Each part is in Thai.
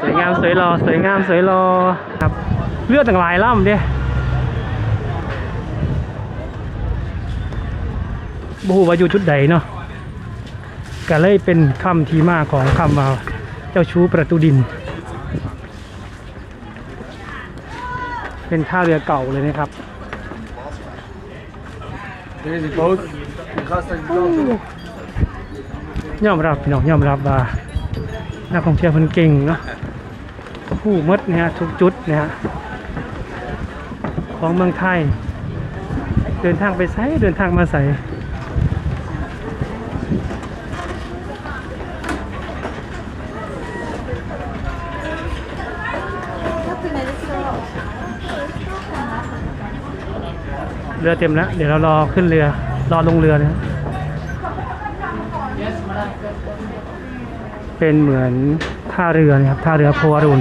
สวยงามสวยรอสวยงามสวยรอครับ เลือดต่างหลายล่ำเด้บูว่าอยู่จุดใดเนาะก็เลยเป็นคำที่มาของคำว่าเจ้าชู้ประตูดิน เป็นท่าเรือเก่าเลยนะครับ Deze boot, die gasten die kant op. ยอมรับพี่น้องยอมรับว่านักท่องเที่ยวเพิ่นเก่งเนาะผู้มดเนี่ยทุกจุดเนี่ยของเมืองไทย เดินทางไปไสเดินทางมาใสเรือเต็มแล้ว เดี๋ยวเรารอขึ้นเรือ รอลงเรือนะ เป็นเหมือนท่าเรือนะครับท่าเรือโพวารุณ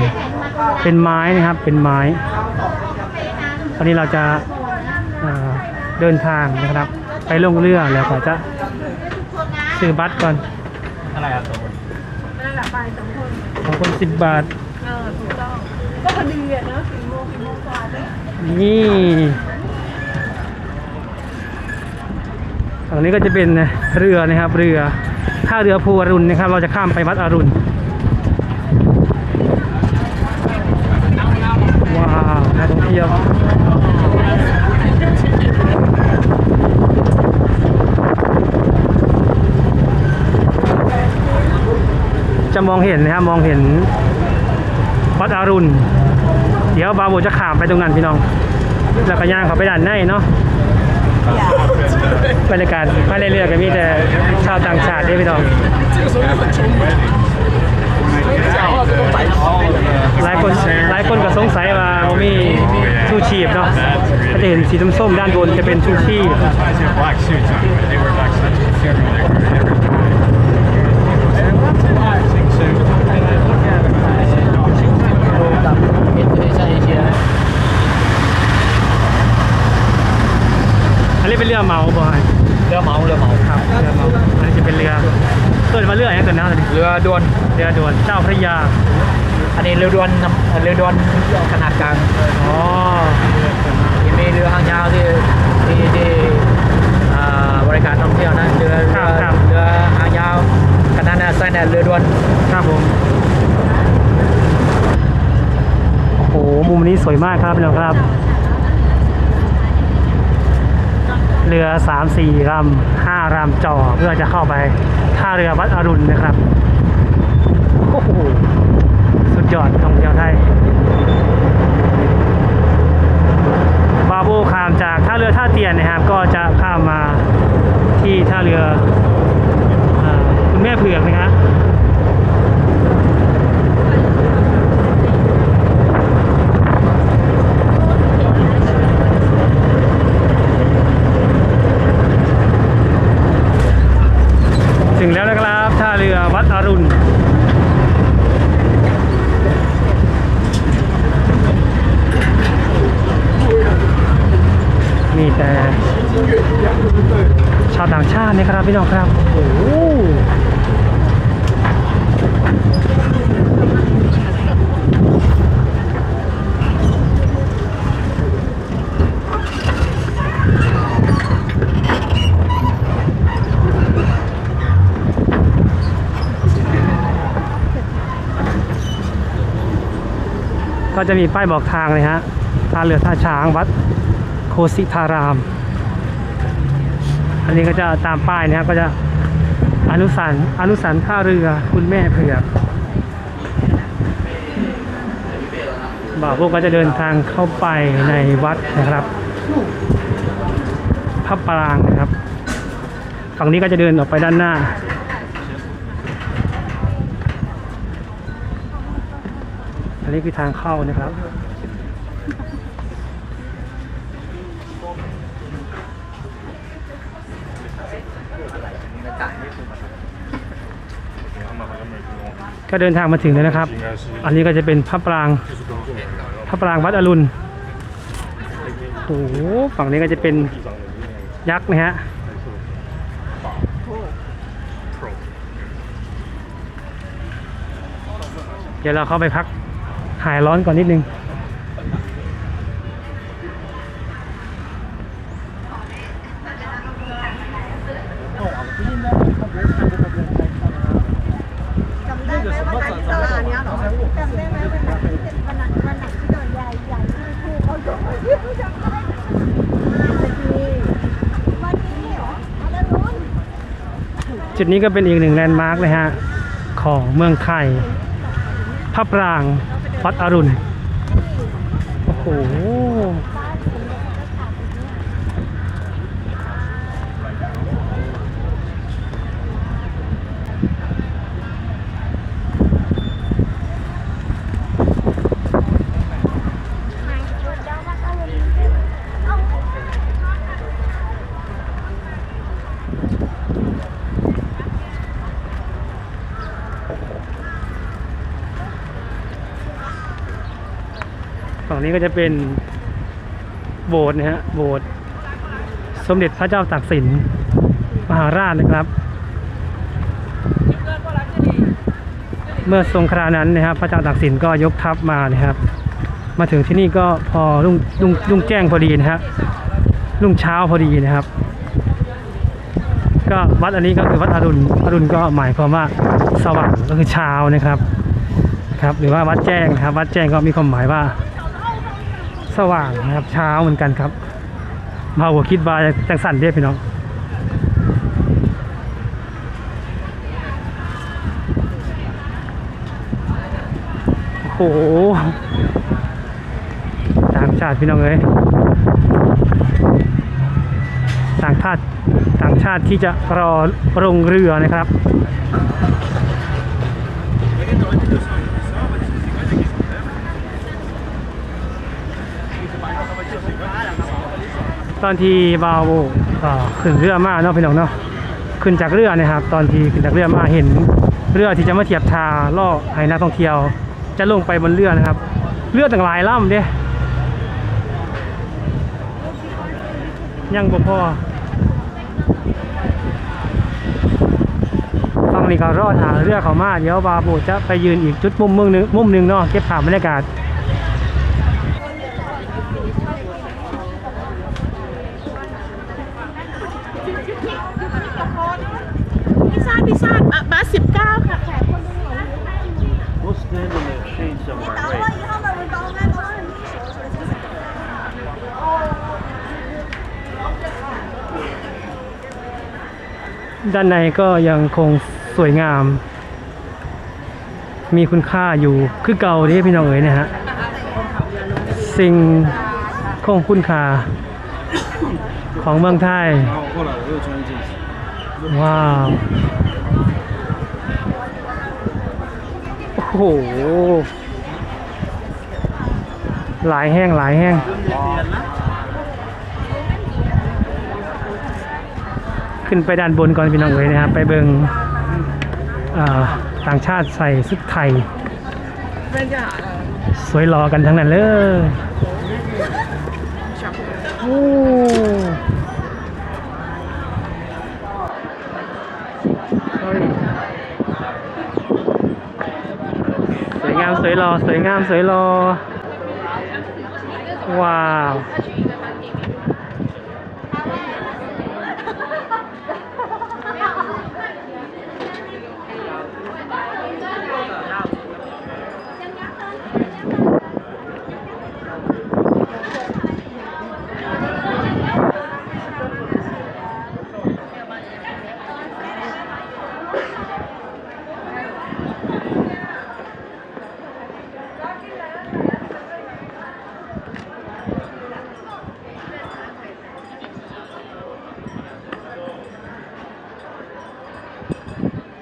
เป็นไม้นะครับเป็นไม้ตอนนี้เราจะเอ่อเดินทางนะครับ ไปลงเรือแล้วก็จะซื้อบัตรก่อนอะไรครับนั่นแหละไปสองคนของคนสิบบาทเออถูกต้องก็พอดีอะเนอะสี่โมงสี่โมงกว่าเนี่ยนี่ฝั่งนี้ก็จะเป็นเรือนะครับเรือ ท่าเรือภูอรุณนะครับ เราจะข้ามไปวัดอรุณว้าวนักท่องเที่ยวจะมองเห็นนะครับมองเห็นวัดอรุณ เดี๋ยวบาโบจะขามไปตรงนั้นพี่น้อง แล้วก็ย่างเขาไปด้านในเนาะ บรรยากาศมาเรือก็มีแต่ชาวต่างชาติด้วยพี่น้องหลายคนหลายคนก็สงสัยว่ามีชูชีพเนาะก็จะเห็นสีส้มๆด้านบนจะเป็นชูชีพ black suits on, but they wear black suits. Indonesia อันนี้เป็นเรือเหมาบ่อย เรือเหมาเรือเหมา ครับเรือเหมาอันนี้จะเป็นเรือเกิดมาเรืออย่างเกิดน้ำเลย เรือด่วน เรือด่วนเจ้าพระยา อันนี้ เรือด่วนน้ำเรือด่วนขนาดกลางอ๋อยังมีเรือหางยาวที่ที่ที่อ่าบริการท่องเที่ยวนะเรือเรือเรือหางยาวขนาดนั้นไซน์เนี่ยเรือด่วนครับผมโอ้โหมุมนี้สวยมากครับพี่น้องครับ เรือสามสี่ลำห้าลำจอเพื่อจะเข้าไปท่าเรือวัดอรุณนะครับโอ้โห จอดท่องเที่ยวไทยบาโบข้ามจากท่าเรือท่าเตียนนะครับ ก็จะข้ามมาที่ท่าเรืออคุณแม่เผือกนะครับงแล้วนะครับท่าเรือวัดอรุณ มี แต่ชาวต่างชาตินะครับพี่น้องครับโอ้ก็จะมีป้ายบอกทางเลยฮะท่าเรือท่าช้างวัด สิธาราม อันนี้ก็จะตามป้ายนะครับก็จะอนุสันอนุสันท่าเรือคุณแม่เผือกบ่าวพวกก็จะเดินทางเข้าไปในวัดนะครับพระปรางนะครับ ฝั่งนี้ก็จะเดินออกไปด้านหน้า อันนี้คือทางเข้านะครับ ก็เดินทางมาถึงแล้วนะครับ อันนี้ก็จะเป็นพระปรางพระปรางวัดอรุณโอ้โหฝั่งนี้ก็จะเป็นยักษ์นะฮะเดี๋ยวเราเข้าไปพักหายร้อนก่อนนิดนึง จุดนี้ก็เป็นอีกหนึ่งแลนด์มาร์กเลยฮะ ของเมืองไทยพระปรางวัดอรุณ โอ้โห ฝั่งนี้ก็จะเป็นโบสถ์นะฮะโบสถ์สมเด็จพระเจ้าตากสินมหาราชนะครับ เมื่อทรงครานั้นนะครับ พระเจ้าตากสินก็ยกทัพมานะครับ มาถึงที่นี่ก็พอรุ่งรุ่งรุ่งแจ้งพอดีนะฮะรุ่งเช้าพอดีนะครับ ก็วัดอันนี้ก็คือวัดอรุณอรุณก็หมายความว่าสว่างก็คือเช้านะครับครับ หรือว่าวัดแจ้งนะครับ วัดแจ้งก็มีความหมายว่า สว่างนะครับเช้าเหมือนกันครับมาหัวคิดว่าจังสันเรียพี่น้องโอ้โหต่างชาติพี่น้องเอ้ยต่างชาติต่างชาติที่จะรอลงเรือนะครับ ตอนที่บาวโบขึ้นเรือมาเนาะพี่น้องเนาะขึ้นจากเรือนะครับ ตอนที่ขึ้นจากเรือมาเห็นเรือที่จะมาเทียบทาล่อให้นักท่องเที่ยว จะลงไปบนเรือนะครับ เรือต่างหลายลำเด้ยังบ่พอฟังนี่ก็รอดหาเรือเขามาเดี๋ยวบาโบจะไปยืนอีกจุดมุมมึงนึงมุมหนึงเนาะเก็บภาพบรรยากาศ พิซซ่าพิซซ่าอ่ะบาสิบเก้าค่ะ We'll stand in the shade somewhere. 等 Wait. 我以后呢，我等我等我。 ด้านในก็ยังคงสวยงาม มีคุณค่าอยู่คือเก่าเด้พี่น้องเอ๋ยเนะฮะ สิ่งคงคุณค่าของเมืองไทย 然后后来我又穿一件衣服。 ว้าว โอ้โห หลายแห้งหลายแห้งขึ้นไปด้านบนก่อนพี่น้องเอ๋ยนะครับไปเบิงต่างชาติใส่ชุดไทย สวยหล่อกันทั้งนั้นเลยโอ้เฮ้ยส วยงามส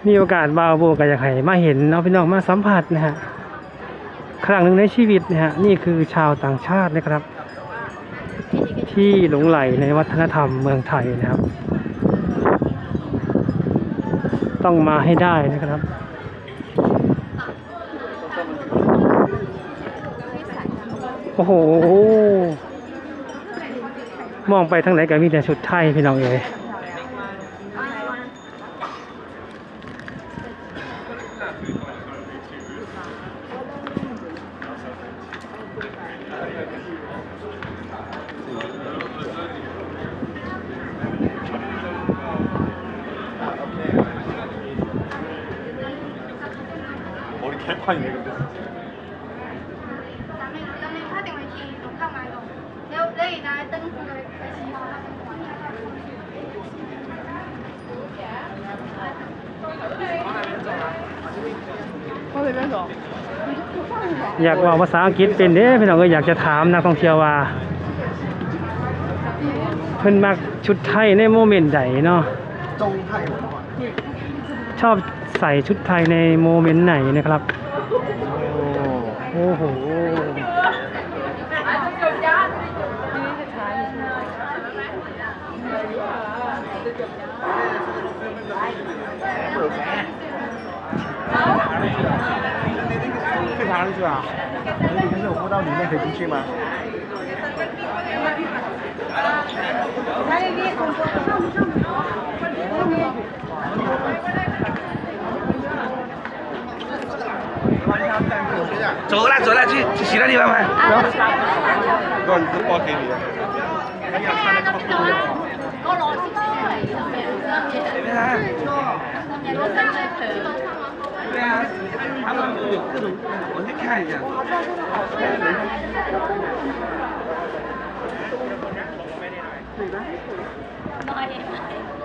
มีโอกาสบาวโบก็อยากให้มาเห็นเนาะพี่น้องมาสัมผัสนะฮะครั้งหนึ่งในชีวิตนะฮะนี่คือชาวต่างชาตินะครับ ที่หลงไหลในวัฒนธรรมเมืองไทยนะครับ ต้องมาให้ได้นะครับโอ้โห มองไปทางไหนก็มีแต่ชุดไทยพี่น้องเอ๋ย ออยากบอกภาษาอังกฤษเป็นเด้พี่น้องก็อยากจะถามนักท่องเที่ยวว่า เพิ่นมักชุดไทยในโมเมนต์ใดเนาะจงไทยชอบใส่ชุดไทยในโมเมนต์ไหนนะครับ โอ้โห 去啊？你就是摸到里面可以进去吗？走了走了，去去其他地方玩。工资包给你。差多。啊。对啊，他们有各种，我去看一下。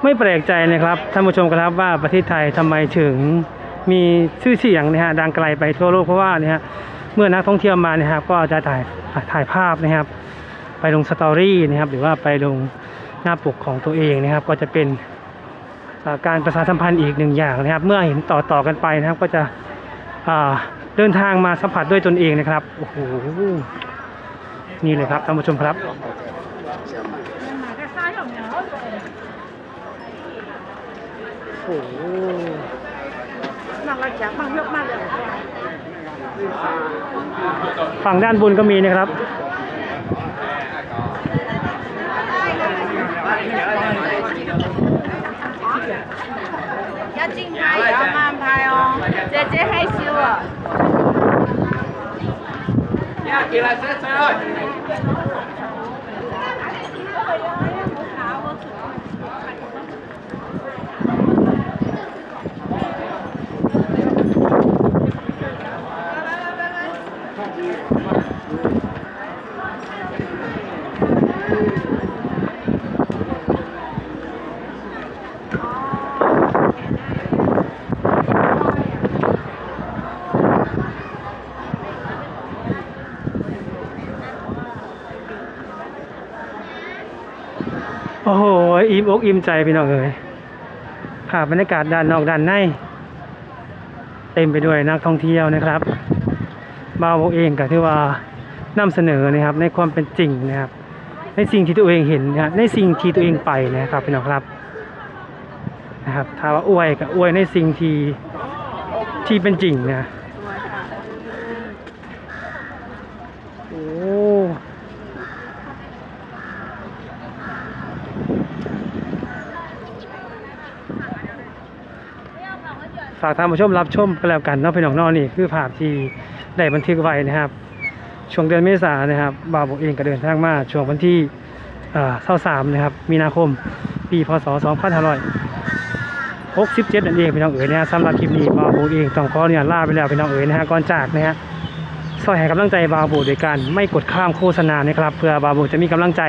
ไม่แปลกใจนะครับท่านผู้ชมครับว่าประเทศไทยทำไมถึงมีชื่อเสียงนะฮะดังไกลไปทั่วโลกเพราะว่าเนี่ยฮะเมื่อนักท่องเที่ยวมาเนี่ยครับก็จะถ่ายถ่ายภาพนะครับ ไปลงสตอรี่นะครับ หรือว่าไปลงหน้าปกของตัวเองนะครับ ก็จะเป็นอ่า การประชาสัมพันธ์อีกหนึ่งอย่างนะครับ เมื่อเห็นต่อต่อกันไปนะครับ ก็จะเดินทางมาสัมผัสด้วยตนเองนะครับโอ้โหนี่เลยครับท่านผู้ชมครับโอ้โหฝั่งด้านบนก็มีนะครับ 姐姐害羞了， โอ้โห อิ่มอกอิ่มใจพี่น้องเอ๋ยภาพบรรยากาศด้านนอกด้านใน เต็มไปด้วยนักท่องเที่ยวนะครับบ่าวบอกเองก็ถือว่านำเสนอนะครับ ในความเป็นจริงนะครับ ในสิ่งที่ตัวเองเห็นนะฮะในสิ่งที่ตัวเองไปนะครับพี่น้องครับนะครับถ้าว่าอวยก็อวยในสิ่งที่ที่เป็นจริงนะโอ้ ฝากท่านผู้ชมรับชมกันแล้วกันเนาะพี่น้องนอนี่คือภาพที่ได้บันทึกไว้นะครับ ช่วงเดือนเมษายนนะครับบ่าวบอกเองก็เดินทางมาช่วงวันที่เอ่อ23นะครับ มีนาคม ปีพศ2567นั่นเองพี่น้องเอ๋ยนะฮะสำหรับคลิปนี้บ่าวบอกเองต้องขอเนี่ยลาไปแล้วพี่น้องเอ๋ยนะฮะก่อนจากนะฮะซอยให้กำลังใจบาวบโดยการไม่กดข้ามโฆษณานะครับ เพื่อบาวโบจะมีกำลังใจ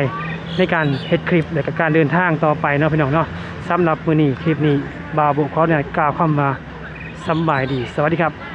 ในการเฮ็ดคลิปและก็การเดินทางต่อไปเนาะพี่น้องเนาะสำหรับมือนี้คลิปนี้บาวโบขอเนี่ยกล่าวคำว่า สบายดี สวัสดีครับ